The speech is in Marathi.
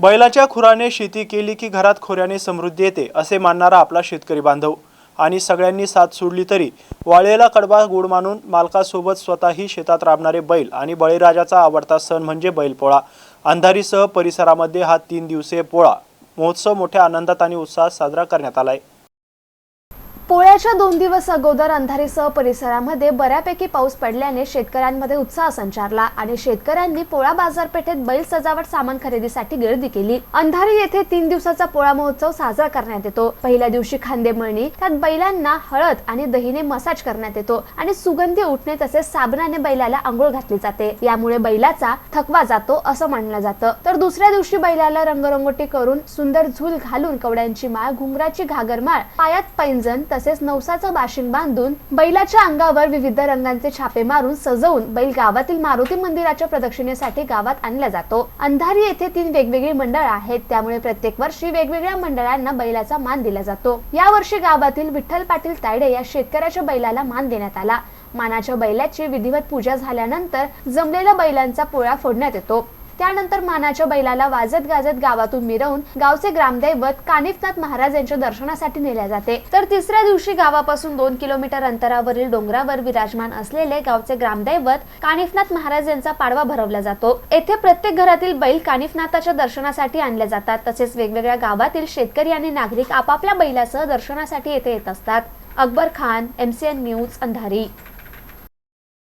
बैलाच्या खुराने शेती केली की घरात खोऱ्याने समृद्धी येते असे मानणारा आपला शेतकरी बांधव. आणि सगळ्यांनी साथ सोडली तरी वाळलेला कडबा गोड मानून मालकासोबत स्वतःही शेतात राबणारे बैल आणि बळीराजाचा आवडता सण म्हणजे बैलपोळा. अंधारीसह परिसरामध्ये हा तीन दिवसीय पोळा. महोत्सव मोठ्या आनंदात आणि उत्साहात साजरा करण्यात आला आहे पोळ्याच्या दोन दिवस अगोदर अंधारीसह परिसरामध्ये बऱ्यापैकी पाऊस पडल्याने शेतकऱ्यांमध्ये उत्साह संचारला आणि शेतकऱ्यांनी पोळा बाजारपेठेत बैल सजावट सामान खरेदीसाठी गर्दी केली. अंधारी येथे तीन दिवसाचा पोळा महोत्सव साजरा करण्यात येतो. पहिल्या दिवशी खांदे मळणी त्यात बैलांना हळद आणि दहीने मसाज करण्यात येतो आणि सुगंधी उठणे तसेच साबणाने बैलाला आंघोळ घातली जाते. यामुळे बैलाचा थकवा जातो असं मानलं जातं. तर दुसऱ्या दिवशी बैलाला रंगरंगोटी करून सुंदर झूल घालून कवड्यांची माळ घुंगराची घागरमाळ पायात पैंजण तसेच नवसाचं बाशिंग बांधून बैलाच्या अंगावर विविध रंगांचे छापे मारून सजवून बैल गावातील मारुती मंदिराच्या प्रदक्षिणेसाठी गावात आणला जातो. अंधारी येथे तीन वेगवेगळी मंडळ आहेत. त्यामुळे प्रत्येक वर्षी वेगवेगळ्या मंडळांना बैलाचा मान दिला जातो. या वर्षी गावातील विठ्ठल पाटील तायडे या शेतकऱ्याच्या बैलाला मान देण्यात आला. मानाच्या बैलाची विधिवत पूजा झाल्यानंतर जमलेल्या बैलांचा पोळा फोडण्यात येतो. त्यानंतर मानाच्या बैलाला वाजत गाजत गावातून मिरवून गावचे ग्रामदैवत कानिफनाथ महाराज यांच्या दर्शनासाठी नेल्या जाते. तर तिसऱ्या दिवशी गावापासून दोन किलोमीटर अंतरावरील डोंगरावर विराजमान असलेले गावचे ग्रामदैवत कानिफनाथ महाराज यांचा पाडवा भरवला जातो. येथे प्रत्येक घरातील बैल कानिफनाथाच्या दर्शनासाठी आणले जातात. तसेच वेगवेगळ्या गावातील शेतकरी आणि नागरिक आपापल्या बैलासह दर्शनासाठी येथे येत असतात. अकबर खान एमसीएन न्यूज अंधारी.